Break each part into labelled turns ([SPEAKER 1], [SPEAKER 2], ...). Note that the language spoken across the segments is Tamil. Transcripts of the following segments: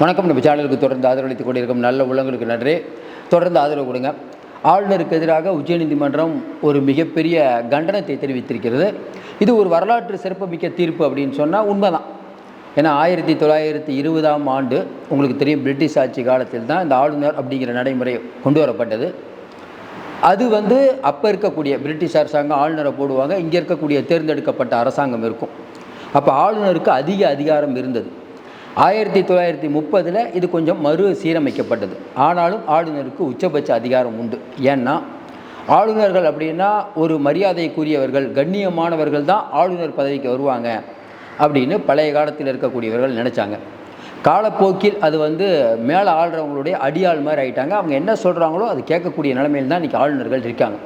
[SPEAKER 1] வணக்கம். நம்ம சேனலுக்கு தொடர்ந்து ஆதரவளித்துக் கொண்டிருக்கும் நல்ல உள்ளங்களுக்கு நன்றி. தொடர்ந்து ஆதரவு கொடுங்க. ஆளுநருக்கு எதிராக உச்சநீதிமன்றம் ஒரு மிகப்பெரிய கண்டனத்தை தெரிவித்திருக்கிறது. இது ஒரு வரலாற்று சிறப்புமிக்க தீர்ப்பு அப்படின்னு சொன்னால் உண்மைதான். ஏன்னா ஆயிரத்தி தொள்ளாயிரத்தி இருபதாம் ஆண்டு உங்களுக்கு தெரியும் பிரிட்டிஷ் ஆட்சி காலத்தில் தான் இந்த ஆளுநர் அப்படிங்கிற நடைமுறை கொண்டு வரப்பட்டது. அது வந்து அப்போ இருக்கக்கூடிய பிரிட்டிஷ் அரசாங்கம் ஆளுநரை போடுவாங்க. இங்கே இருக்கக்கூடிய தேர்ந்தெடுக்கப்பட்ட அரசாங்கம் இருக்கும். அப்போ ஆளுநருக்கு அதிக அதிகாரம் இருந்தது. ஆயிரத்தி தொள்ளாயிரத்தி முப்பதில் இது கொஞ்சம் மறு சீரமைக்கப்பட்டது. ஆனாலும் ஆளுநருக்கு உச்சபட்ச அதிகாரம் உண்டு. ஏன்னா ஆளுநர்கள் அப்படின்னா ஒரு மரியாதைக்குரியவர்கள் கண்ணியமானவர்கள் தான் ஆளுநர் பதவிக்கு வருவாங்க அப்படின்னு பழைய காலத்தில் இருக்கக்கூடியவர்கள் நினச்சாங்க. காலப்போக்கில் அது வந்து மேலே ஆள்றவங்களுடைய அடியாள் மாதிரி ஆகிட்டாங்க அவங்க என்ன சொல்கிறாங்களோ அது கேட்கக்கூடிய நிலைமையில் தான் இன்றைக்கி ஆளுநர்கள் இருக்காங்க.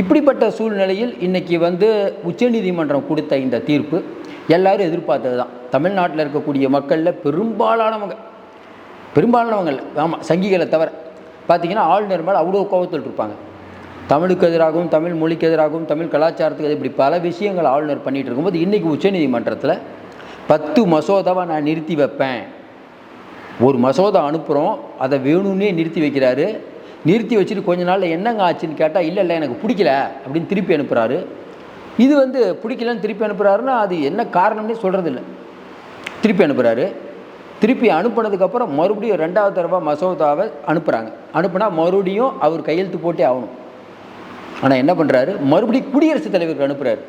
[SPEAKER 1] இப்படிப்பட்ட சூழ்நிலையில் இன்றைக்கி வந்து உச்சநீதிமன்றம் கொடுத்த இந்த தீர்ப்பு எல்லாரும் எதிர்பார்த்தது தான். தமிழ்நாட்டில் இருக்கக்கூடிய மக்களில் பெரும்பாலானவங்க பெரும்பாலானவங்க இல்லை. ஆமாம் சங்கிகளை தவிர. பார்த்தீங்கன்னா ஆளுநர் மேலே அவ்வளோ கோபத்தில் இருப்பாங்க. தமிழுக்கு எதிராகவும் தமிழ் மொழிக்கு எதிராகவும் தமிழ் கலாச்சாரத்துக்கு எதிராக இப்படி பல விஷயங்கள் ஆளுநர் பண்ணிகிட்டு இருக்கும்போது இன்றைக்கி உச்சநீதிமன்றத்தில் பத்து மசோதாவை நான் நிறுத்தி வைப்பேன். ஒரு மசோதா அனுப்புகிறோம் அதை வேணும்னே நிறுத்தி வைக்கிறாரு. நிறுத்தி வச்சுட்டு கொஞ்ச நாளில் என்னங்க ஆச்சுன்னு கேட்டால் இல்லை இல்லை எனக்கு பிடிக்கல அப்படின்னு திருப்பி அனுப்புகிறாரு இது வந்து பிடிக்கலன்னு திருப்பி அனுப்புகிறாருன்னா அது என்ன காரணம்னே சொல்கிறதில்ல திருப்பி அனுப்புகிறாரு திருப்பி அனுப்புனதுக்கப்புறம் மறுபடியும் ரெண்டாவது தடவை மசோதாவை அனுப்புகிறாங்க அனுப்புனா மறுபடியும் அவர் கையெழுத்து போட்டே ஆகணும். ஆனால் என்ன பண்ணுறாரு மறுபடியும் குடியரசுத் தலைவருக்கு அனுப்புகிறாரு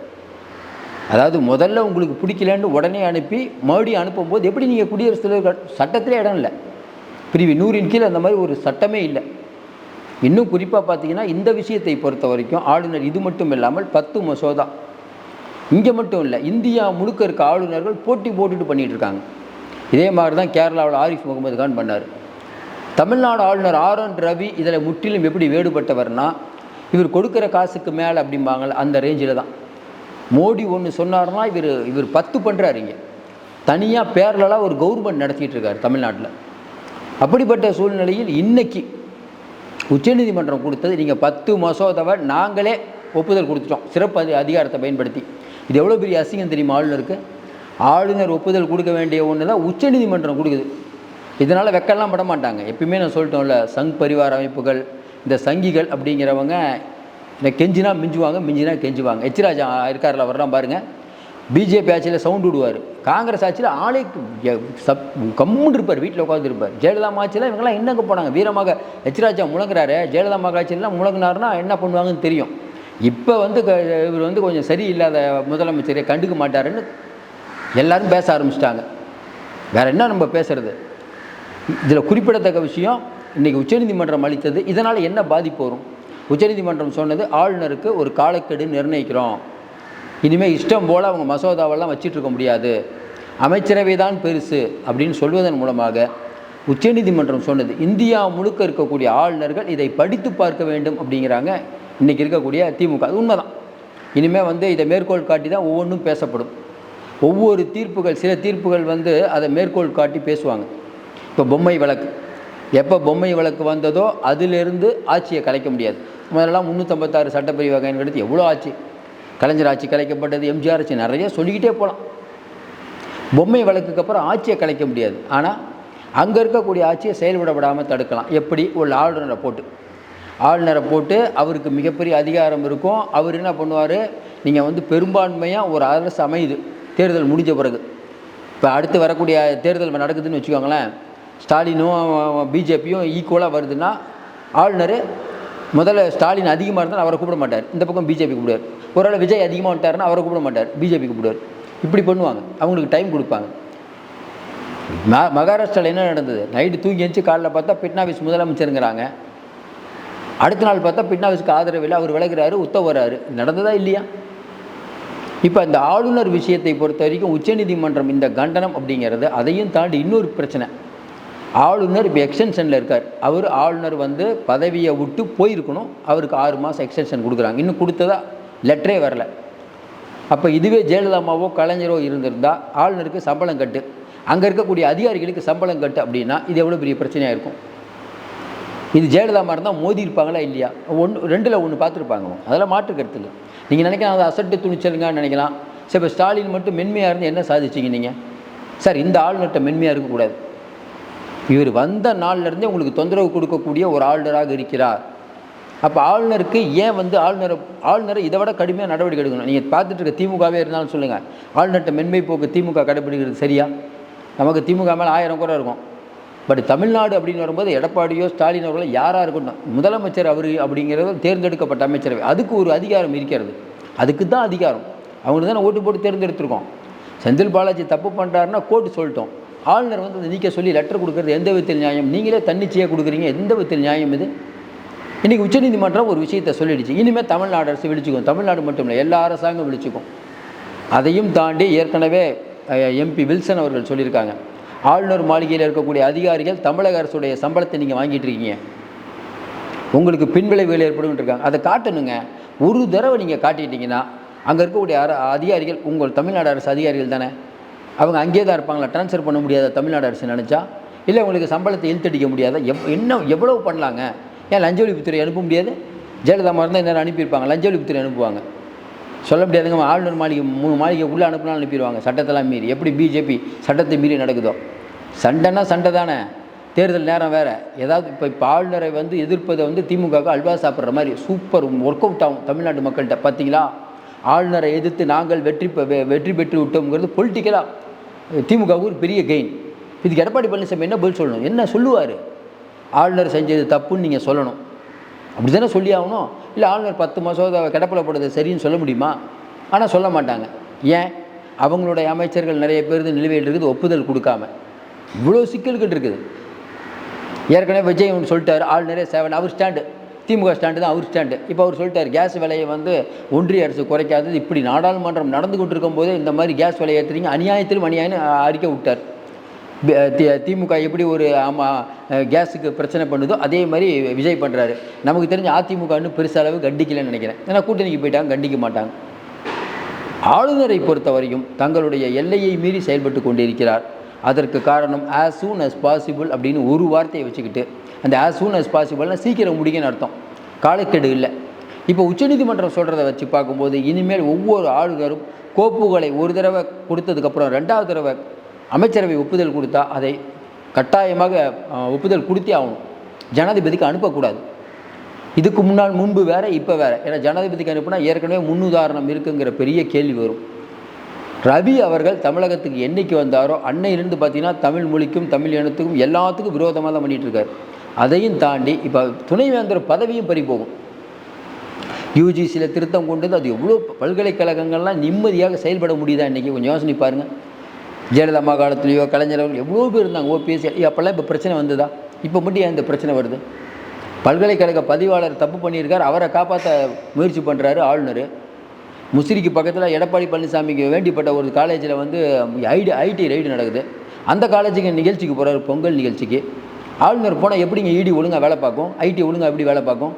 [SPEAKER 1] அதாவது முதல்ல உங்களுக்கு பிடிக்கலன்னு உடனே அனுப்பி மறுபடியும் அனுப்பும்போது எப்படி நீங்கள் குடியரசுத் தலைவர் சட்டத்திலே இடம் இல்லை? பிரிவு நூறின் கீழ் அந்த மாதிரி ஒரு சட்டமே இல்லை. இன்னும் குறிப்பாக பார்த்தீங்கன்னா இந்த விஷயத்தை பொறுத்த வரைக்கும் ஆளுநர் இது மட்டும் இல்லாமல் பத்து மசோதா. இங்கே மட்டும் இல்லை இந்தியா முழுக்க இருக்க ஆளுநர்கள் போட்டி போட்டுட்டு பண்ணிகிட்டு இருக்காங்க இதே மாதிரி தான் கேரளாவில் ஆரிஃப் முகமது கான் பண்ணார். தமிழ்நாடு ஆளுநர் ஆர் என் ரவி இதில் முற்றிலும் எப்படி வேறுபட்டவர்னா இவர் கொடுக்குற காசுக்கு மேலே அப்படிம்பாங்கள்ல அந்த ரேஞ்சில் தான். மோடி ஒன்று சொன்னார்னா இவர் இவர் பத்து பண்ணுறாரு இங்கே. தனியாக பேரலாக ஒரு கவர்மெண்ட் நடத்திட்டு இருக்கார் தமிழ்நாட்டில். அப்படிப்பட்ட சூழ்நிலையில் இன்றைக்கி உச்சநீதிமன்றம் கொடுத்தது நீங்கள் பத்து மசோதாவை நாங்களே ஒப்புதல் கொடுத்துட்டோம். சிறப்பு அதி அதிகாரத்தை பயன்படுத்தி. இது எவ்வளோ பெரிய அசிங்கம் தெரியுமா ஆளுநருக்கு? ஆளுநர் ஒப்புதல் கொடுக்க வேண்டிய ஒன்று தான் உச்சநீதிமன்றம் கொடுக்குது. இதனால் வெக்கெல்லாம் பட மாட்டாங்க. எப்பயுமே நான் சொல்லிட்டோம்ல சங் பரிவார அமைப்புகள் இந்த சங்கிகள் அப்படிங்கிறவங்க இந்த கெஞ்சினா மிஞ்சுவாங்க மிஞ்சினா கெஞ்சுவாங்க. எச்ராஜா இருக்காரில் வரலாம் பாருங்கள் பிஜேபி ஆட்சியில் சவுண்டு விடுவார். காங்கிரஸ் ஆட்சியில் ஆளே சப் கம்முன்னு இருப்பார் வீட்டில் உட்காந்துருப்பார் ஜெயலலிதா ஆட்சியில் இவங்கெல்லாம் என்னங்க போனாங்க? வீரமாக எச்ராஜா முழங்குறாரு ஜெயலலிதா அம்மா ஆட்சியெல்லாம் முழங்கினாருன்னா என்ன பண்ணுவாங்கன்னு தெரியும். இப்போ வந்து க- இவர் வந்து கொஞ்சம் சரியில்லாத முதலமைச்சரை கண்டுக்க மாட்டாருன்னு எல்லாரும் பேச ஆரம்பிச்சிட்டாங்க. வேற என்ன நம்ம பேசுறது? இதில் குறிப்பிடத்தக்க விஷயம் இன்றைக்கி உச்சநீதிமன்றம் அளித்தது இதனால் என்ன பாதிப்பு வரும்? உச்சநீதிமன்றம் சொன்னது ஆளுநருக்கு ஒரு காலக்கெடு நிர்ணயிக்கிறோம். இனிமேல் இஷ்டம் போல் அவங்க மசோதாவெல்லாம் வச்சிட்டு இருக்க முடியாது. அமைச்சரவை தான் பெருசு அப்படின்னு சொல்வதன் மூலமாக உச்சநீதிமன்றம் சொன்னது. இந்தியா முழுக்க இருக்கக்கூடிய ஆளுநர்கள் இதை படித்து பார்க்க வேண்டும் அப்படிங்கிறாங்க. இன்றைக்கி இருக்கக்கூடிய திமுக. அது உண்மைதான். இனிமேல் வந்து இதை மேற்கோள் காட்டி தான் ஒவ்வொன்றும் பேசப்படும். ஒவ்வொரு தீர்ப்புகள் சில தீர்ப்புகள் வந்து அதை மேற்கோள் காட்டி பேசுவாங்க. இப்போ பொம்மை வழக்கு. எப்போ பொம்மை வழக்கு வந்ததோ அதிலிருந்து ஆட்சியை கலைக்க முடியாது. முதல்லலாம் முந்நூற்றம்பத்தாறு சட்டப்பிரிவு வகைன்னு எடுத்து எவ்வளோ ஆட்சி கலைஞர் ஆட்சி கலைக்கப்பட்டது எம்ஜிஆர் ஆட்சி நிறைய சொல்லிக்கிட்டே போகலாம் பொம்மை வழக்குக்கு அப்புறம் ஆட்சியை கலைக்க முடியாது. ஆனால் அங்கே இருக்கக்கூடிய ஆட்சியை செயல்பட விடாமல் தடுக்கலாம். எப்படி? ஒரு ஆளுநரை போட்டு. ஆளுநரை போட்டு அவருக்கு மிகப்பெரிய அதிகாரம் இருக்கும். அவர் என்ன பண்ணுவார்? நீங்கள் வந்து பெரும்பான்மையாக ஒரு அரசு அமையுது. தேர்தல் முடிஞ்ச பிறகு. இப்போ அடுத்து வரக்கூடிய தேர்தல் நடக்குதுன்னு வச்சுக்கோங்களேன். ஸ்டாலினும் பிஜேபியும் ஈக்குவலாக வருதுன்னா ஆளுநர் முதல்ல ஸ்டாலின் அதிகமாக இருந்தால் அவரை கூப்பிட மாட்டார். இந்த பக்கம் பிஜேபி கூப்பிடுவார். ஒருவேளை விஜய் அதிகமாக வந்துட்டாருன்னா அவரை கூப்பிட மாட்டார். பிஜேபி கூப்பிடுவார். இப்படி பண்ணுவாங்க. அவங்களுக்கு டைம் கொடுப்பாங்க. ம மகாராஷ்டிராவில் என்ன நடந்தது? நைட்டு தூங்கி எழுந்துச்சு காலைல பார்த்தா பிட்னாவிஸ் முதலமைச்சருங்கிறாங்க. அடுத்த நாள் பார்த்தா பிட்னாவிஸ்க்கு ஆதரவு இல்லை. அவர் விலகுறாரு உத்தவ வர்றாரு நடந்ததா இல்லையா? இப்போ இந்த ஆளுநர் விஷயத்தை பொறுத்த வரைக்கும் உச்சநீதிமன்றம் இந்த கண்டனம் அப்படிங்கிறது அதையும் தாண்டி இன்னொரு பிரச்சனை. ஆளுநர் இப்போ எக்ஸ்டென்ஷனில் இருக்கார். அவர் ஆளுநர் வந்து பதவியை விட்டு போயிருக்கணும். அவருக்கு ஆறு மாதம் எக்ஸ்டென்ஷன் கொடுக்குறாங்க. இன்னும் கொடுத்ததா? லெட்டரே வரல. அப்போ இதுவே ஜெயலலிதா அம்மாவோ கலைஞரோ இருந்திருந்தால் ஆளுநருக்கு சம்பளம் கட்டு. அங்கே இருக்கக்கூடிய அதிகாரிகளுக்கு சம்பளம் கட்டு அப்படின்னா இது எவ்வளோ பெரிய பிரச்சனையாக இருக்கும்? இது ஜெயலலிதா இருந்தால் மோதி இருப்பாங்களா இல்லையா? ஒன்று ரெண்டில் ஒன்று பார்த்துருப்பாங்க. அதெல்லாம் மாற்று கருத்து இல்லை. நீங்கள் நினைக்கலாம் அது அசட்டு துணிச்சலுங்கன்னு நினைக்கலாம். சரி இப்போ ஸ்டாலின் மட்டும் மென்மையாக இருந்து என்ன சாதிச்சிங்க நீங்கள் சார் இந்த ஆளுநர்கிட்ட மென்மையாக இருக்கக்கூடாது. இவர் வந்த நாள்லேருந்தே உங்களுக்கு தொந்தரவு கொடுக்கக்கூடிய ஒரு ஆளுநராக இருக்கிறார். அப்போ ஆளுநருக்கு ஏன் வந்து ஆளுநர் ஆளுநரை இதை விட கடுமையாக நடவடிக்கை எடுக்கணும்? நீங்கள் பார்த்துட்டு இருக்க திமுகவே இருந்தாலும் சொல்லுங்கள் ஆளுநர்கிட்ட மென்மை போக்கு திமுக கடைபிடிக்கிறது சரியா? நமக்கு திமுக மேலே ஆயிரம் கூட இருக்கும். பட் தமிழ்நாடு அப்படின்னு வரும்போது எடப்பாடியோ ஸ்டாலின் அவர்களோ யாராக இருக்கட்டும் முதலமைச்சர் அவர் அப்படிங்கிறது தேர்ந்தெடுக்கப்பட்ட அமைச்சரவை. அதுக்கு ஒரு அதிகாரம் இருக்கிறது. அதுக்கு தான் அதிகாரம். அவங்களுக்கு தான் ஓட்டு போட்டு தேர்ந்தெடுத்திருக்கோம். செந்தில் பாலாஜி தப்பு பண்ணுறாருன்னா கோர்ட்டு சொல்லிட்டோம். ஆளுநர் வந்து அதை நீக்க சொல்லி லெட்டர் கொடுக்குறது எந்த விதத்தில் நியாயம்? நீங்களே தன்னிச்சையாக கொடுக்குறீங்க. எந்த விதத்தில் நியாயம் இது? இன்றைக்கி உச்சநீதிமன்றம் ஒரு விஷயத்தை சொல்லிடுச்சு. இனிமேல் தமிழ்நாடு அரசு விழிச்சுக்கும். தமிழ்நாடு மட்டும் இல்லை எல்லா அரசாங்கம் விழிச்சுக்கும். அதையும் தாண்டி ஏற்கனவே எம்பி வில்சன் அவர்கள் சொல்லியிருக்காங்க. ஆளுநர் மாளிகையில் இருக்கக்கூடிய அதிகாரிகள் தமிழக அரசுடைய சம்பளத்தை நீங்கள் வாங்கிட்டு இருக்கீங்க. உங்களுக்கு பின்விளைவுகள் ஏற்படும் இருக்காங்க. அதை காட்டணுங்க. ஒரு தடவை நீங்கள் காட்டிட்டீங்கன்னா அங்கே இருக்கக்கூடிய அர அதிகாரிகள் உங்கள் தமிழ்நாடு அரசு அதிகாரிகள் தானே? அவங்க அங்கேயே தான் இருப்பாங்களா? ட்ரான்ஸ்ஃபர் பண்ண முடியாத தமிழ்நாடு அரசு நினச்சா? இல்லை உங்களுக்கு சம்பளத்தை இழுத்தடிக்க முடியாத? எவ் என்ன எவ்வளோ பண்ணலாங்க? ஏன் லஞ்ச ஒழிப்புத்துறை அனுப்ப முடியாது? ஜெயலலிதா மாதிரி தான் நேரம் அனுப்பியிருப்பாங்க. லஞ்ச ஒழிப்புத்துறை அனுப்புவாங்க. சொல்ல முடியாதுங்க ஆளுநர் மாளிகை மூணு மாளிகை உள்ளே அனுப்பினா அனுப்பிடுவாங்க. சட்டத்தெல்லாம் மீறி. எப்படி பிஜேபி சட்டத்தை மீறி நடக்குதோ? சண்டைன்னா சண்டை தானே. தேர்தல் நேரம் வேறு. ஏதாவது இப்போ இப்போ ஆளுநரை வந்து எதிர்ப்பதை வந்து திமுகவுக்கு அல்வா சாப்பிட்ற மாதிரி சூப்பர் ஒர்க் அவுட் ஆகும் தமிழ்நாட்டு மக்கள்கிட்ட. பார்த்தீங்களா ஆளுநரை எதிர்த்து நாங்கள் வெற்றி பெ- வெற்றி பெற்று விட்டோங்கிறது பொலிட்டிக்கலாக திமுகவுக்கு ஒரு பெரிய கெயின் இதுக்கு எடப்பாடி பழனிசாமி என்ன பதில் சொல்லணும்? என்ன சொல்லுவார்? ஆளுநர் செஞ்சது தப்புன்னு நீங்கள் சொல்லணும். அப்படி தானே சொல்லி ஆகணும்? இல்லை ஆளுநர் பத்து மசோதா கிடப்பில் போடுறது சரின்னு சொல்ல முடியுமா? ஆனால் சொல்ல மாட்டாங்க. ஏன்? அவங்களுடைய அமைச்சர்கள் நிறைய பேர் நிலுவையில் இருக்குது ஒப்புதல் கொடுக்காம. இவ்வளோ சிக்கல்கள் இருக்குது. ஏற்கனவே விஜய் ஒன்று சொல்லிட்டார் ஆளுநரே சேவன் அவர் ஸ்டாண்டு. திமுக ஸ்டாண்டு தான் அவர் ஸ்டாண்டு. இப்போ அவர் சொல்லிட்டார் கேஸ் விலையை வந்து ஒன்றிய அரசு குறைக்காதது இப்படி நாடாளுமன்றம் நடந்து கொண்டிருக்கும் போதே இந்த மாதிரி கேஸ் விலையை ஏற்றுறீங்க அநியாயத்திலும் அநியாயம் அறிக்கை விட்டார். திமுக எப்படி ஒரு ஆமாம் கேஸுக்கு பிரச்சனை பண்ணுதோ அதே மாதிரி விஜய் பண்ணுறாரு நமக்கு தெரிஞ்ச அதிமுகன்னு பெருசளவு கண்டிக்கலன்னு கண்டிக்கலைன்னு நினைக்கிறேன். ஏன்னா கூட்டணிக்கு போயிட்டாங்க கண்டிக்க மாட்டாங்க. ஆளுநரை பொறுத்தவரையும் தங்களுடைய எல்லையை மீறி செயல்பட்டு கொண்டிருக்கிறார். அதற்கு காரணம் ஆஸ் சூன் அஸ் பாசிபிள் அப்படின்னு ஒரு வார்த்தையை வச்சுக்கிட்டு அந்த ஆஸ் சூன் அஸ் பாசிபிள்னால் சீக்கிரம் முடிக்கன்னு அர்த்தம். காலக்கெடு இல்லை. இப்போ உச்சநீதிமன்றம் சொல்கிறத வச்சு பார்க்கும்போது இனிமேல் ஒவ்வொரு ஆளுநரும் கோப்புகளை ஒரு தடவை கொடுத்ததுக்கப்புறம் ரெண்டாவது தடவை அமைச்சரவை ஒப்புதல் கொடுத்தா அதை கட்டாயமாக ஒப்புதல் கொடுத்தே ஆகணும். ஜனாதிபதிக்கு அனுப்பக்கூடாது. இதுக்கு முன்னால் முன்பு வேறு இப்போ வேறு. ஏன்னா ஜனாதிபதிக்கு அனுப்புனா ஏற்கனவே முன்னுதாரணம் இருக்குங்கிற பெரிய கேள்வி வரும். ரவி அவர்கள் தமிழகத்துக்கு என்னைக்கு வந்தாரோ அன்னையிலிருந்து பார்த்தீங்கன்னா தமிழ் மொழிக்கும் தமிழ் இனத்துக்கும் எல்லாத்துக்கும் விரோதமாக தான் பண்ணிட்டு அதையும் தாண்டி இப்போ துணைவேந்தர் பதவியும் பறி போகும். யூஜிசியில் திருத்தம் கொண்டு வந்து அது எவ்வளோ பல்கலைக்கழகங்கள்லாம் நிம்மதியாக செயல்பட முடியுதா இன்றைக்கி கொஞ்சம் யோசனை பாருங்கள் ஜெயலலிதா அம்மா காலத்துலேயோ கலைஞர் எவ்வளோ பேர் இருந்தாங்க ஓபிஎஸ் அப்போல்லாம் இப்போ பிரச்சனை வந்ததா? இப்போ மட்டும் ஏன் இந்த பிரச்சனை வருது? பல்கலைக்கழக பதிவாளர் தப்பு பண்ணியிருக்கார் அவரை காப்பாற்ற முயற்சி பண்ணுறாரு ஆளுநர். முசிறிக்கு பக்கத்தில் எடப்பாடி பழனிசாமிக்கு வேண்டிப்பட்ட ஒரு காலேஜில் வந்து ஐடி ஐடி ரைடு நடக்குது. அந்த காலேஜுக்கு நிகழ்ச்சிக்கு போகிறாரு பொங்கல் நிகழ்ச்சிக்கு. ஆளுநர் போனால் எப்படிங்க இடி ஒழுங்காக வேலை பார்க்கும்? ஐடி ஒழுங்காக எப்படி வேலை பார்க்கும்?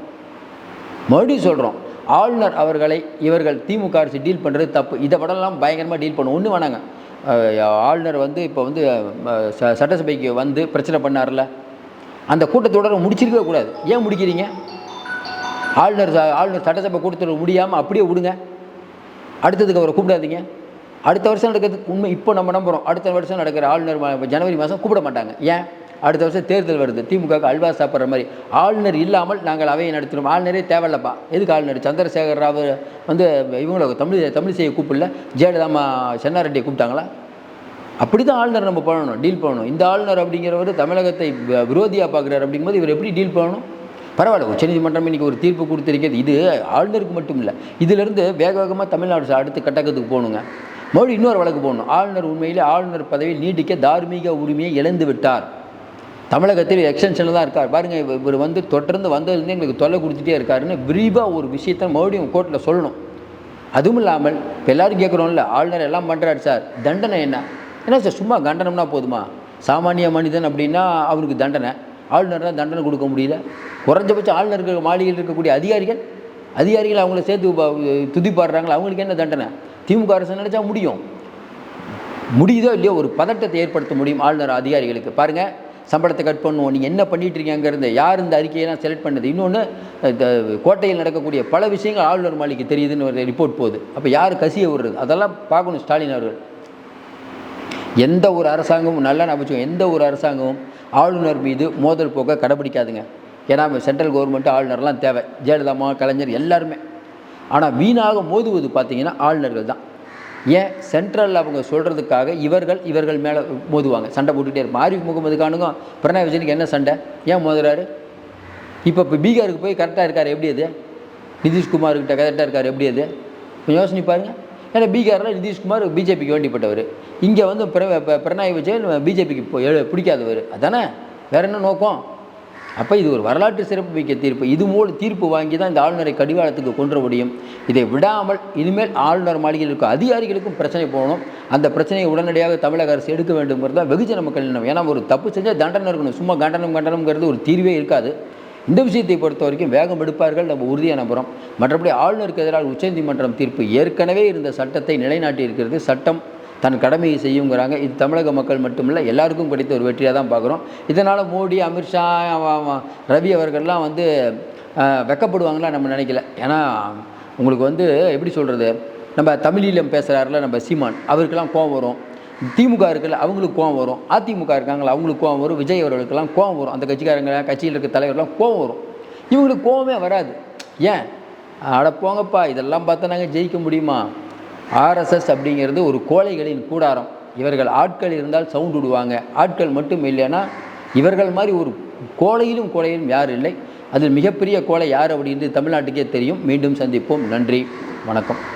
[SPEAKER 1] மறுபடியும் சொல்கிறோம் ஆளுநர் அவர்களை இவர்கள் திமுக அரசு டீல் பண்ணுறது தப்பு. இதை விடலாம் பயங்கரமாக டீல் பண்ணும். ஒன்று வேணாங்க. ஆளுநர் வந்து இப்போ வந்து ச- சட்டசபைக்கு வந்து பிரச்சனை பண்ணார்ல அந்த கூட்டத்தொடரை முடிச்சிருக்கவே கூடாது. ஏன் முடிக்கிறீங்க? ஆளுநர் ஆளுநர் சட்டசபை கூட்டத்தொடர் முடியாமல் அப்படியே விடுங்க. அடுத்ததுக்கு அவரை கூப்பிடாதீங்க. அடுத்த வருஷம் நடக்கிறதுக்கு உண்மை இப்போ நம்ம நம்புகிறோம் அடுத்த வருஷம் நடக்கிற ஆளுநர் மா- ஜனவரி மாதம் கூப்பிட மாட்டாங்க. ஏன்? அடுத்த வருஷம் தேர்தல் வருது. திமுகவுக்கு அல்வா சாப்பிட்ற மாதிரி. ஆளுநர் இல்லாமல் நாங்கள் அவையை நடத்தினோம். ஆளுநரே தேவையில்லப்பா. எதுக்கு ஆளுநர்? சந்திரசேகர் ராவ் வந்து இவங்கள தமிழ் தமிழிசையை கூப்பிடல. ஜெயலலிதாமா சென்னாரெட்டியை கூப்பிட்டாங்களா? அப்படி தான் ஆளுநர் நம்ம பண்ணணும் டீல் பண்ணணும். இந்த ஆளுநர் அப்படிங்கிறவர் தமிழகத்தை விரோதியாக பார்க்குறாரு அப்படிங்கும்போது இவர் எப்படி டீல் பண்ணணும்? பரவாயில்ல உச்சநீதிமன்றம் இன்னைக்கு ஒரு தீர்ப்பு கொடுத்துருக்கிறது. இது ஆளுநருக்கு மட்டும் இல்லை. இதிலிருந்து வேக வேகமாக தமிழ்நாடு அடுத்த கட்டக்கத்துக்கு போகணுங்க. மறுபடியும் இன்னொரு வழக்கு போகணும் ஆளுநர் உண்மையிலே ஆளுநர் பதவியில் நீடிக்க தார்மீக உரிமையை இழந்து விட்டார் தமிழகத்தில் எக்ஸ்டென்ஷனில் தான் இருக்கார். பாருங்கள் இவர் வந்து தொடர்ந்து வந்ததுலேருந்து எங்களுக்கு தொல்லை கொடுத்துட்டே இருக்காருன்னு விரிவாக ஒரு விஷயத்தை மறுபடியும் கோர்ட்டில் சொல்லணும். அதுவும் இல்லாமல் இப்போ எல்லாரும் கேட்குறோம்ல ஆளுநர் எல்லாம் பண்ணுறாரு சார். தண்டனை என்ன? என்ன சார் சும்மா கண்டனம்னா போதுமா? சாமானிய மனிதன் அப்படின்னா அவருக்கு தண்டனை. ஆளுநர் தான் தண்டனை கொடுக்க முடியல. குறைஞ்சபட்சம் ஆளுநருக்கு மாளிகையில் இருக்கக்கூடிய அதிகாரிகள் அதிகாரிகள் அவங்கள சேர்த்து துதிப்பாடுறாங்களா அவங்களுக்கு என்ன தண்டனை? திமுக அரசு நினச்சா முடியும். முடியுதோ இல்லையோ ஒரு பதட்டத்தை ஏற்படுத்த முடியும் ஆளுநர் அதிகாரிகளுக்கு. பாருங்கள் சம்பளத்தை கட் பண்ணுவோம் நீங்கள் என்ன பண்ணிட்டு இருக்கீங்கிறது யார் இந்த அறிக்கையெல்லாம் செலக்ட் பண்ணது? இன்னொன்று கோட்டையில் நடக்கக்கூடிய பல விஷயங்கள் ஆளுநர் மாளிகைக்கு தெரியுதுன்னு ஒரு ரிப்போர்ட் போகுது. அப்போ யார் கசிய விடுறது? அதெல்லாம் பார்க்கணும் ஸ்டாலின் அவர்கள். எந்த ஒரு அரசாங்கமும் நல்லா நம்பிச்சோம் எந்த ஒரு அரசாங்கமும் ஆளுநர் மீது மோதல் போக்க கடைபிடிக்காதுங்க. ஏன்னா சென்ட்ரல் கவர்மெண்ட்டு ஆளுநர்லாம் தேவை. ஜெயலலிதாமா கலைஞர் எல்லாருமே. ஆனால் வீணாக மோதுவது பார்த்தீங்கன்னா ஆளுநர்கள் தான். ஏன் சென்ட்ரலில் அவங்க சொல்கிறதுக்காக இவர்கள் இவர்கள் மேலே மோதுவாங்க. சண்டை போட்டுக்கிட்டே இருப்பாங்க. ஆரிஃப் முகமது கானுக்கும் பிரணாய் விஜயனுக்கு என்ன சண்டை? ஏன் மோதுறாரு? இப்போ இப்போ பீகாருக்கு போய் கரெக்டாக இருக்கார். எப்படி அது? நிதிஷ்குமார்கிட்ட கரெக்டாக இருக்கார். எப்படி அது? கொஞ்சம் யோசனை பாருங்கள் ஏன்னா பீகாரில் நிதிஷ்குமார் பிஜேபிக்கு வேண்டிப்பட்டவர். இங்கே வந்து பிர- பிரணாய் விஜயன் பிஜேபிக்கு பிடிக்காதவர். அதானே? வேற என்ன நோக்கம்? அப்போ இது ஒரு வரலாற்று சிறப்பு மிக்க தீர்ப்பு. இது தீர்ப்பு வாங்கி தான் இந்த ஆளுநரை கடிவாளத்துக்கு கொன்ற முடியும். இதை விடாமல் இனிமேல் ஆளுநர் மாளிகையில் இருக்க அதிகாரிகளுக்கும் பிரச்சனை போகணும். அந்த பிரச்சனையை உடனடியாக தமிழக அரசு எடுக்க வேண்டும்ங்கிறது தான் வெகுஜன மக்கள் எண்ணம். ஏன்னா ஒரு தப்பு செஞ்சால் தண்டனை இருக்கணும். சும்மா கண்டனம் கண்டனம்ங்கிறது ஒரு தீர்வே இருக்காது. இந்த விஷயத்தை பொறுத்த வரைக்கும் வேகம் எடுப்பார்கள் நம்ம உறுதியாக நம்புகிறோம் மற்றபடி ஆளுநருக்கு எதிராக உச்சநீதிமன்றம் தீர்ப்பு ஏற்கனவே இருந்த சட்டத்தை நிலைநாட்டி இருக்கிறது சட்டம் தன் கடமையை செய்யுங்கிறாங்க. இது தமிழக மக்கள் மட்டுமில்லை எல்லாருக்கும் கிடைத்த ஒரு வெற்றியாக தான் பார்க்குறோம். இதனால் மோடி அமித்ஷா ரவி அவர்கள்லாம் வந்து அஹ், வெக்கப்படுவாங்களா நம்ம நினைக்கல. ஏன்னா உங்களுக்கு வந்து எப்படி சொல்கிறது நம்ம தமிழீழம் பேசுகிறாருல நம்ம சீமான் அவருக்கெல்லாம் கோவம் வரும். திமுக இருக்குல்ல அவங்களுக்கு கோவம் வரும். அதிமுக இருக்காங்களா அவங்களுக்கு கோவம் வரும். விஜய் அவர்களுக்கெல்லாம் கோவம் வரும். அந்த கட்சிக்காரங்க கட்சியில் இருக்க தலைவர்லாம் கோவம் வரும். இவங்களுக்கு கோவமே வராது. ஏன்? அட போங்கப்பா இதெல்லாம் பார்த்தா நாங்கள் ஜெயிக்க முடியுமா? ஆர்எஸ்எஸ் அப்படிங்கிறது ஒரு கோழைகளின் கூடாரம். இவர்கள் ஆட்கள் இருந்தால் சவுண்டு விடுவாங்க. ஆட்கள் மட்டும் இல்லைன்னா இவர்கள் மாதிரி ஒரு கோழையிலும் கோழையிலும் யாரும் இல்லை. அதில் மிகப்பெரிய கோழை யார் அப்படின்னு தமிழ்நாட்டுக்கே தெரியும். மீண்டும் சந்திப்போம். நன்றி. வணக்கம்.